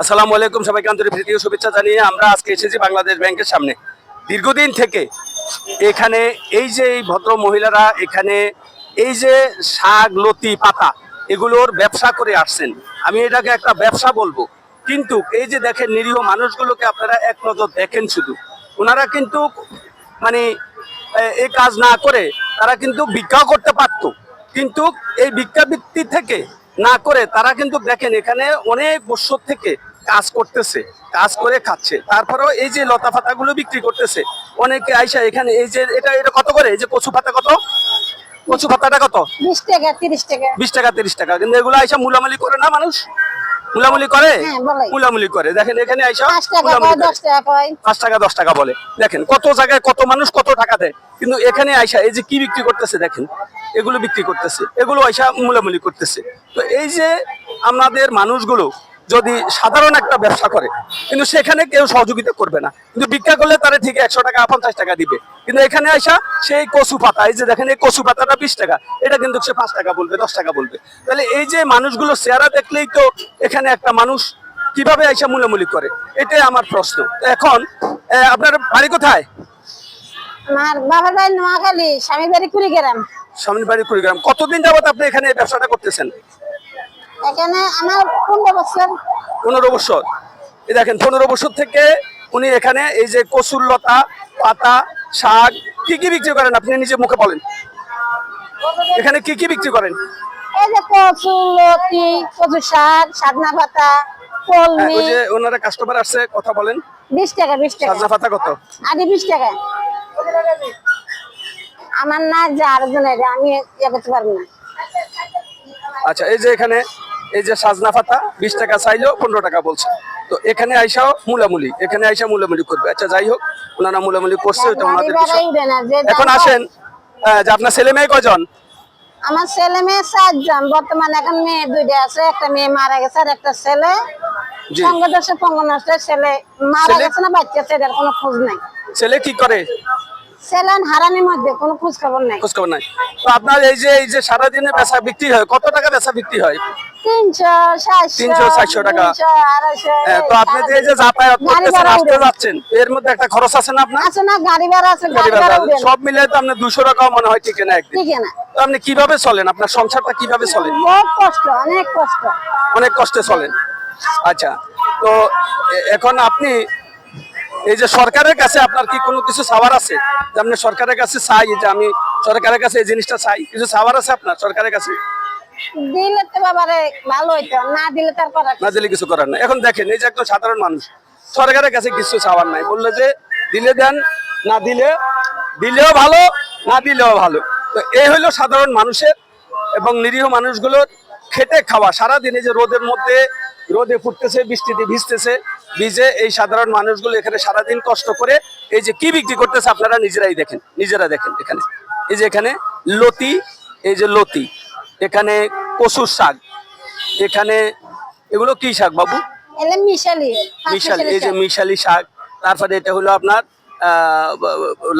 আসসালামু আলাইকুম, সবাইকে আন্তরিক প্রীতি ও শুভেচ্ছা জানিয়ে আমরা আজকে এসেছি বাংলাদেশ ব্যাংকের সামনে। দীর্ঘদিন থেকে এখানে এই যে এই ভদ্র মহিলারা এখানে এই যে শাক, লতি, পাতা, এগুলোর ব্যবসা করে আসছেন, আমি এটাকে একটা ব্যবসা বলব। কিন্তু এই যে দেখেন নিরীহ মানুষগুলোকে আপনারা এক নজর দেখেন শুধু। ওনারা কিন্তু মানে এই কাজ না করে তারা কিন্তু ভিক্ষাও করতে পারতো। কিন্তু এই ভিক্ষাবৃত্তি থেকে না করে তারা কিন্তু দেখেন এখানে অনেক বছর থেকে কাজ করতেছে কাজ করে খাচ্ছে। তারপরেও এই যে লতা পাতাগুলো বিক্রি করতেছে অনেকে আইসা এখানে এই যে এটা এটা কত করে? এই যে কচু পাতা কত? কচু পাতাটা কত? বিশ টাকা তিরিশ টাকা। বিশ টাকা তিরিশ টাকা। কিন্তু এগুলো আইসা মূলামালি করে না মানুষ? মুলামুলি করে? হ্যাঁ, মুলামুলি করে। দেখেন এখানে আইসা পাঁচ টাকা দশ টাকা বলে। দেখেন কত জায়গায় কত মানুষ কত টাকা দেয়। কিন্তু এখানে আইসা এই যে কি বিক্রি করতেছে দেখেন এগুলো বিক্রি করতেছে। এগুলো আইসা মুলামুলি করতেছে। তো এই যে আমাদের মানুষগুলো যদি সাধারণ একটা ব্যবসা করে কিন্তু সেখানে কেউ সহযোগিতা করবে না। কিন্তু ভিক্ষা করলে তারা ঠিক একশো টাকা পঞ্চাশ টাকা দিবে। কিন্তু এখানে আইসা সেই কচু পাতা এই যে দেখেন এই কচু পাতাটা বিশ টাকা এটা কিন্তু সে পাঁচ টাকা বলবে দশ টাকা বলবে। তাহলে এই যে মানুষগুলো চেহারা দেখলেই তো এখানে একটা মানুষ কীভাবে আইসা মূলামূলি করে? এটাই আমার প্রশ্ন। এখন আপনার বাড়ি কোথায়? আমার বাবার বাড়ি নোয়াখালী স্বামী বাড়ি কুড়িগ্রাম। সামনে বাড়ি কুড়িগ্রাম। কতদিন যাবত আপনি এখানে ব্যবসাটা করতেছেন? এখানে আমার পনেরো বছর। পনেরো বছর। এই দেখেন পনেরো বছর থেকে উনি এখানে এই যে কচুর লতা পাতা শাক কি কি বিক্রি করেন আপনি নিজে মুখে বলেন? এখানে কি কি বিক্রি করেন? এই যে কচু লতি কচু শাক সাদনা পাতা হ্যাঁ, কলমি ওই যে ওনারা কাস্টমার আসছে কথা বলেন। বিশ টাকা বিশ টাকা। সাজনা পাতা কত? আদি বিশ টাকা। আমার না যে আরেকজনের আমি ইয়ে করতে পারব না। আচ্ছা এই যে এখানে এই যে সাজনা পাতা বিশ টাকা চাইলেও পনেরো টাকা বলছে। তো এখানে আইসাও মুলামুলি এখানে আইসা মুলামুলি করবে। আচ্ছা যাই হোক ওনারা মুলামুলি করছে ওটা ওনাদের এখন আসেন যে আপনার ছেলে মেয়ে কজন? আমার ছেলে মেয়ে চারজন বর্তমানে এখন মেয়ে দুইটা আছে একটা মেয়ে মারা গেছে আর একটা ছেলে। জি। সঙ্গদোষে পঙ্গনষ্টের ছেলে মারা গেছে না বাচ্চা ছেলের কোনো খোঁজ নাই। ছেলে কি করে? ছেলে হারানির মধ্যে কোনো খোঁজ খবর নাই। খোঁজ খবর নাই। তো আপনার এই যে এই যে সারাদিনে বেচা বিক্রি হয় কত টাকা বেচা বিক্রি হয়? তিনশো সাতশো তিনশো, চারশো টাকা। দুইশো, আড়াইশো হ্যাঁ, তো আপনি যে যাতায়াত করতেছেন আসতে যাচ্ছেন এর মধ্যে একটা খরচ আছে না আপনার? আছে না গাড়ি ভাড়া আছে গাড়ি গাড়ি ভাড়া ভাড়া। উঠে। না। সব মিলে তো দুশো টাকা মনে হয় ঠিক না একদিন। ঠিক না। তো আপনি কীভাবে চলেন? আপনার সংসারটা কীভাবে চলে বহুত কষ্ট অনেক কষ্ট। অনেক কষ্টে চলেন। আচ্ছা তো এখন আপনি এই যে সরকারের কাছে আপনার কি কোনো কিছু চাওয়ার আছে? যে আপনি সরকারের কাছে চাই যে আমি সরকারের কাছে এই জিনিসটা চাই কিছু চাওয়ার আছে আপনার সরকারের কাছে? দিলে তো বাবারে ভালো হইতো না দিলে তার করার না দিলে কিছু করার নাই। এখন দেখেন এই যে একজন সাধারণ মানুষ সরকারের কাছে কিছু চাওয়ার নাই। বললে যে দিলে দেন না দিলে দিলেও ভালো না দিলেও ভালো। তো এই হলো সাধারণ মানুষের এবং নিরীহ মানুষগুলোর খেটে খাওয়া। সারাদিন এই যে রোদের মধ্যে রোদে ফুটতেছে বৃষ্টিতে ভিজতেছে ভিজে এই সাধারণ মানুষগুলো এখানে সারাদিন কষ্ট করে এই যে কি বিক্রি করতেছে আপনারা নিজেরাই দেখেন নিজেরা দেখেন এখানে। এই যে এখানে লতি এই যে লতি এখানে কচুর শাক এখানে এগুলো কি শাক বাবু? মিশালি এই যে মিশালি শাক তারপরে এটা হলো আপনার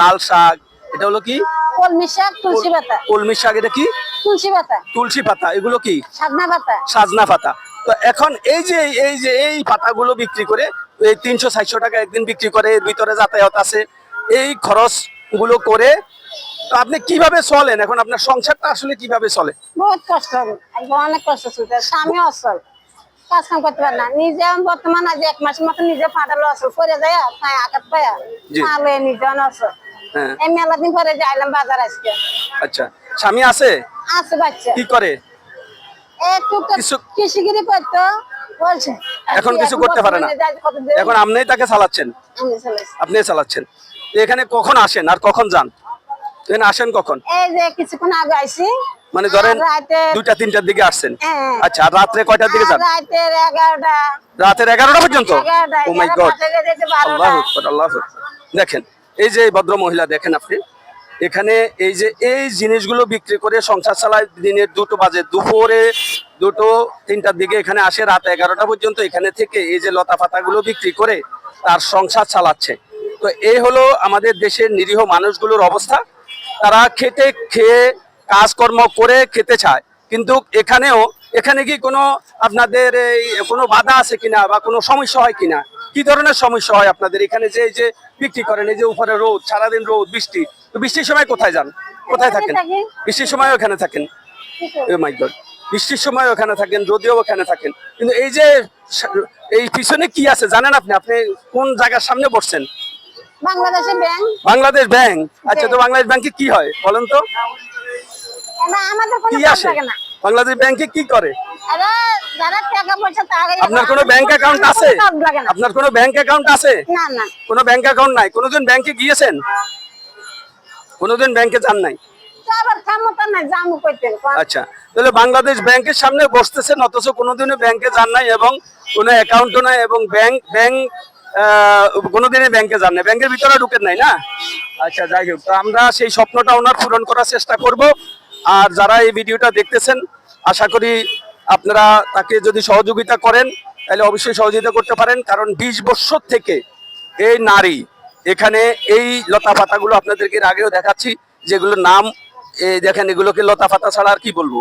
লাল শাক এটা হলো কি? কলমি শাক তুলসী পাতা। কলমি শাক এটা কি? তুলসী পাতা। তুলসী পাতা এগুলো কি? সাদনা পাতা। সাজনা পাতা। তো এখন এই যে এই যে এই পাতাগুলো বিক্রি করে এই তিনশো চারশো টাকা একদিন বিক্রি করে এর ভিতরে যাতায়াত আছে এই খরচগুলো করে তো আপনি কীভাবে চলেন? এখন আপনার সংসারটা আসলে কীভাবে চলে? বহুত কষ্ট অনেক কষ্ট চলতে স্বামী অসল কাজ কাম করতে পারে না নিজে বর্তমান আজ এক মাসের মতো নিজে ফাটালো অসল করে যায় পায়ে আঘাত পায়া। পালে নিজে অসল হ্যাঁ। এই মেলা দিন পরে যাইলাম বাজার আজকে। আচ্ছা স্বামী আছে? আছে বাচ্চা। কি করে? কৃষিগিরি করতো বলছে। এখন কিছু করতে পারে না। এখন আপনিই তাকে চালাচ্ছেন। আপনি চালাচ্ছেন। এখানে কখন আসেন আর কখন যান? এখানে আসেন কখন? এই যে কিছুক্ষণ আগে আইছি। মানে ধরেন দুইটা তিনটার দিকে আসছেন। হ্যাঁ। আচ্ছা আর রাত্রে কয়টার দিকে যান? রাতের এগারোটা পর্যন্ত? ও মাই গড থেকে যেতে বারোটা। আল্লাহ আল্লাহ দেখেন এই যে ভদ্র মহিলা দেখেন আপনি। এখানে এই যে এই জিনিসগুলো বিক্রি করে সংসার চালায় দিনের দুটো বাজে দুপুরে দুটো তিনটার দিকে এখানে আসে, রাত এগারোটা পর্যন্ত এখানে থেকে এই যে লতা পাতাগুলো বিক্রি করে তার সংসার চালাচ্ছে। তো এই হলো আমাদের দেশের নিরীহ মানুষগুলোর অবস্থা। তারা খেতে খেয়ে কাজকর্ম করে খেতে চায়, কিন্তু এখানেও, এখানে কি কোনো আপনাদের এই কোনো বাধা আছে কিনা বা কোনো সমস্যা হয় কিনা? কি ধরনের সমস্যা হয় আপনাদের? এখানে যে এই যে বিক্রি করেন, এই যে উপরে রোদ, সারাদিন রোদ, বৃষ্টি তো বৃষ্টির সময় কোথায় যান? কোথায় থাকেন? বৃষ্টির সময় ওখানে থাকেন? My god. বৃষ্টির সময় ওখানে থাকেন যদিও ওখানে থাকেন। কিন্তু এই যে এই পিছনে কি আছে জানেন আপনি? আপনি কোন জায়গার সামনে বসছেন? বাংলাদেশে ব্যাংক। বাংলাদেশ ব্যাংক। আচ্ছা তো বাংলাদেশ ব্যাংকে কি হয়? বলেন তো। কি আসে? বাংলাদেশ ব্যাংকে কি করে? আপনার কোনো ব্যাংক অ্যাকাউন্ট আছে? আপনার কোনো ব্যাংক অ্যাকাউন্ট আছে? কোনো ব্যাংক অ্যাকাউন্ট নাই? কোনোদিন ব্যাংকে গিয়েছেন? কোনোদিন ব্যাংকে যান নাই? আচ্ছা তাহলে বাংলাদেশ ব্যাংকের সামনে বসতেছেন অথচ কোনোদিনও ব্যাংকে যান নাই এবং কোনো অ্যাকাউন্টও নাই এবং ব্যাংক ব্যাংক কোনোদিনই ব্যাংকে যান নাই। ব্যাংকের ভিতরে ঢুকেন নাই না? আচ্ছা যাই হোক তো আমরা সেই স্বপ্নটা ওনার পূরণ করার চেষ্টা করব। আর যারা এই ভিডিওটা দেখতেছেন আশা করি আপনারা তাকে যদি সহযোগিতা করেন তাহলে অবশ্যই সহযোগিতা করতে পারেন কারণ বিশ বছর থেকে এই নারী এখানে এই লতা পাতাগুলো আপনাদেরকে আগেও দেখাচ্ছি যেগুলোর নাম দেখেন এগুলোকে লতা পাতা ছাড়া আর কি বলব?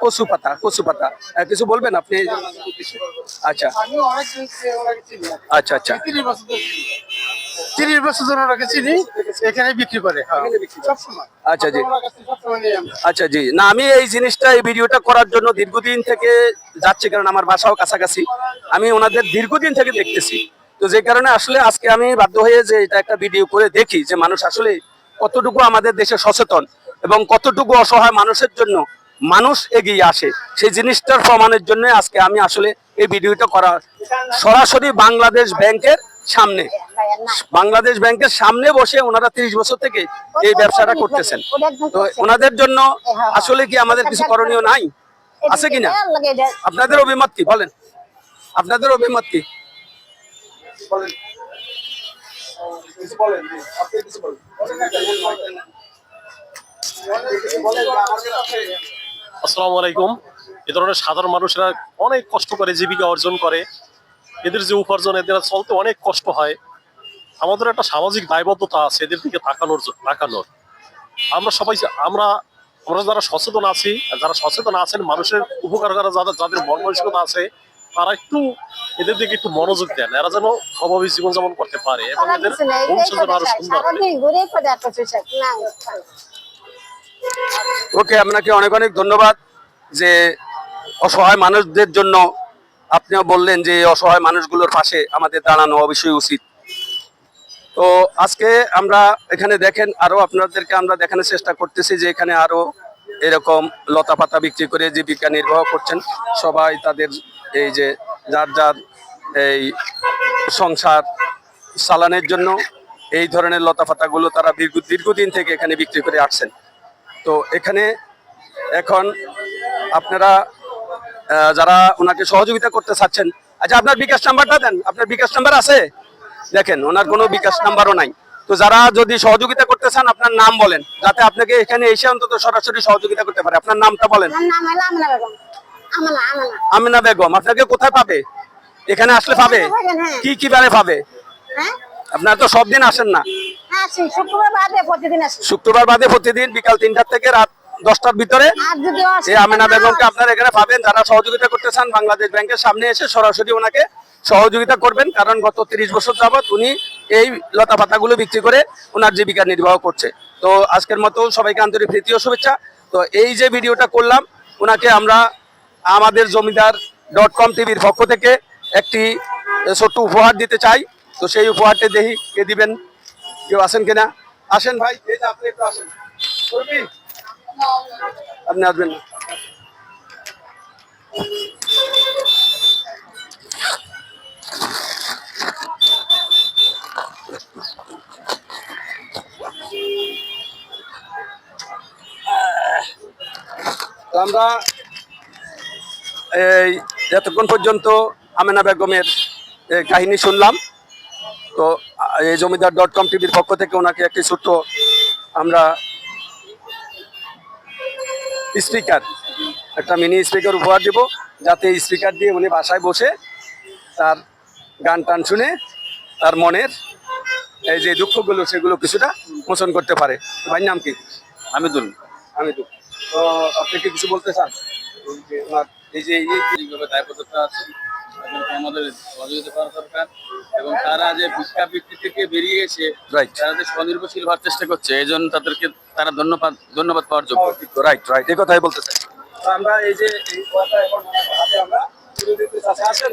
কচু পাতা কচু পাতা। কিছু বলবেন আপনি? আচ্ছা। আচ্ছা আচ্ছা। তিরিশ বছর ধরে ওনাকে চিনি এখানে বিক্রি করে হ্যাঁ। আচ্ছা জি। আচ্ছা জি। না আমি এই জিনিসটা এই ভিডিওটা করার জন্য দীর্ঘদিন থেকে যাচ্ছি কারণ আমার বাসাও কাছাকাছি। আমি ওনাদের দীর্ঘদিন থেকে দেখতেছি। তো যে কারণে আসলে আজকে আমি বাধ্য হয়ে যে এটা একটা ভিডিও করে দেখি যে মানুষ আসলে কতটুকু আমাদের দেশে সচেতন এবং কতটুকু অসহায় মানুষের জন্য মানুষ এগিয়ে আসে। সেই জিনিসটার প্রমাণের জন্য আজকে আমি আসলে এই ভিডিওটা করা সরাসরি বাংলাদেশ ব্যাংকের সামনে। বাংলাদেশ ব্যাংকের সামনে বসে ওনারা তিরিশ বছর থেকে এই ব্যবসাটা করতেছেন। তো ওনাদের জন্য আসলে কি আমাদের কিছু করণীয় নাই? আছে কিনা? আপনাদের অভিমত কি? বলেন। আপনাদের অভিমত কি? বলেন? কিছু বলেন আপনি কিছু বলেন। আসসালামু আলাইকুম। এ ধরনের সাধারণ মানুষরা অনেক কষ্ট করে জীবিকা অর্জন করে। এদের যে উপার্জন, এদের চলতে অনেক কষ্ট হয়। আমাদের একটা সামাজিক দায়বদ্ধতা আছে এদের দিকে তাকানোর তাকানোর। আমরা সবাই আমরা আমরা যারা সচেতন আছি, যারা সচেতন আছেন, মানুষের উপকার করা যাদের যাদের মন আছে তারা একটু এদের দিকে একটু মনোযোগ দেন। এরা যেন স্বাভাবিক জীবনযাপন করতে পারে এবং এদের ভবিষ্যৎ আরও সুন্দর ওকে আপনাকে অনেক অনেক ধন্যবাদ যে অসহায় মানুষদের জন্য আপনিও বললেন যে অসহায় মানুষগুলোর পাশে আমাদের দাঁড়ানো অবশ্যই উচিত। তো আজকে আমরা এখানে দেখেন আরও আপনাদেরকে আমরা দেখানোর চেষ্টা করতেছি যে এখানে আরও এরকম লতা পাতা বিক্রি করে জীবিকা নির্বাহ করছেন। সবাই তাদের এই যে যার যার এই সংসার চালানোর জন্য এই ধরনের লতা পাতাগুলো তারা দীর্ঘ, দীর্ঘদিন থেকে এখানে বিক্রি করে আসছেন। তো এখানে এখন আপনারা যারা ওনাকে সহযোগিতা করতে চাচ্ছেন আচ্ছা আপনার বিকাশ নাম্বারটা দেন। আপনার বিকাশ নাম্বার আছে? দেখেন, ওনার কোনো বিকাশ নাম্বারও নাই। তো যারা যদি সহযোগিতা করতে চান, আপনার নাম বলেন, যাতে আপনাকে এখানে এসে অন্তত সরাসরি সহযোগিতা করতে পারে। আপনার নামটা বলেন। আমনা বেগম আপনাকে কোথায় পাবে? এখানে আসলে পাবে? হ্যাঁ। কি কি বারে পাবে? হ্যাঁ? আপনার তো সব দিন আসেন না। হ্যাঁ শুক্রবার বাদে প্রতিদিন বিকাল তিনটার থেকে রাত দশটার ভিতরে এই আমিনা বেগমকে আপনারা এখানে পাবেন। যারা সহযোগিতা করতে চান বাংলাদেশ ব্যাংকের সামনে এসে সরাসরি ওনাকে সহযোগিতা করবেন। কারণ গত তিরিশ বছর যাবত উনি এই লতা পাতাগুলো বিক্রি করে ওনার জীবিকা নির্বাহ করছে। তো আজকের মতো সবাইকে আন্তরিক প্রীতি ও শুভেচ্ছা। তো এই যে ভিডিওটা করলাম ওনাকে আমরা আমাদের জমিদার ডট কম টিভির পক্ষ থেকে একটি ছোট্ট উপহার দিতে চাই। তো সেই উপহারটি দেখি কে দিবেন, কেউ আসেন কিনা? আসেন ভাই আপনি একটু আসেন। আপনি আসবেন আমরা এই এতক্ষণ পর্যন্ত আমেনা বেগমের কাহিনী শুনলাম। তো এই জমিদার ডট কম টিভির পক্ষ থেকে ওনাকে একটি ছোট্ট আমরা স্পিকার একটা মিনি স্পিকার উপহার দেব যাতে স্পিকার দিয়ে উনি বাসায় বসে তার গান টান শুনে তার মনের এই যে দুঃখগুলো সেগুলো কিছুটা মোচন করতে পারে। ভাই নাম কি? হামিদুল। আমি তো তো আপনি কি কিছু বলতে চান? এই যে ওনার এই যে এই যে যেভাবে দায়বদ্ধতা আছে আমাদের সহযোগিতা করা দরকার। এবং তারা যে থেকে বেরিয়ে এসে রাইট তারা যে স্বনির্ভরশীল হওয়ার চেষ্টা করছে এই জন্য তাদেরকে তারা ধন্যবাদ ধন্যবাদ পাওয়ার যোগ্য। রাইট রাইট এই কথাই বলতে চাই। তো আমরা এই যে এই কথাটা এখন হাতে আমরা তুলে দিতে চাচ্ছি। আসেন।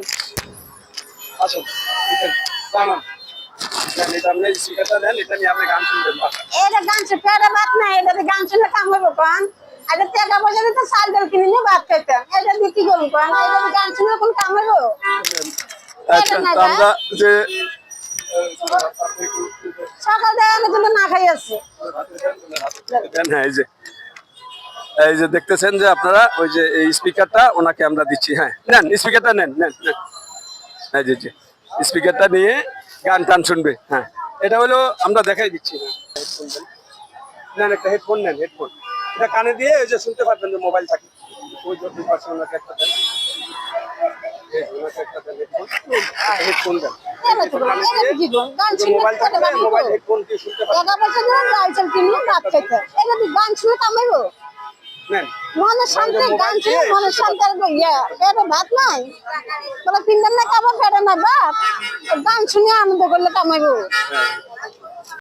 আসুন। উঠেন। এটা আপনি স্পিকারটা নেন এটা নিয়ে আপনি গান শুনবেন। এটা গান শুনলে কাম কোন? এটা টাকা পয়সা দিতে চাল ডাল কিনে নিয়ে ভাত খাইতাম এটা দিয়ে কি এটা গান শুনলে কোন কাম হইব? আচ্ছা তো আমরা যে সকাল দেয় কিন্তু না খাই আছে। হ্যাঁ এই যে। এই যে দেখতেছেন যে আপনারা ওই যে এই স্পিকারটা ওনাকে আমরা দিচ্ছি হ্যাঁ। নেন স্পিকারটা নেন নেন নেন। হ্যাঁ জি জি স্পিকারটা নিয়ে গান টান শুনবে হ্যাঁ। এটা হলো আমরা দেখাই দিচ্ছি হ্যাঁ। নেন একটা হেডফোন নেন হেডফোন। এটা কানে দিয়ে ওই যে শুনতে পারবেন যে মোবাইল থাকে। ওই যে দুই পাশে ওনাকে একটা দেন। এই যে ওনাকে একটা দেন হেডফোন হেডফোন দেন। এটা তো বলো, এটা কি করুন গান শুনলে মোবাইল পেটে থাকলে ভাত মোবাইল হেডফোন দিয়ে শুনতে পারবেন। টাকা পয়সা দিয়ে ডাল চাল কিনে নিয়ে ভাত খাইতাম এটা দিয়ে গান শুনলে কাম হইব শান্তি গান শুনে মনে শান্তি আর পেটে ভাত নাই? বলে তিনজন না খাব পেটে না ভাত গান শুনে আনন্দ করলে কামাইবো।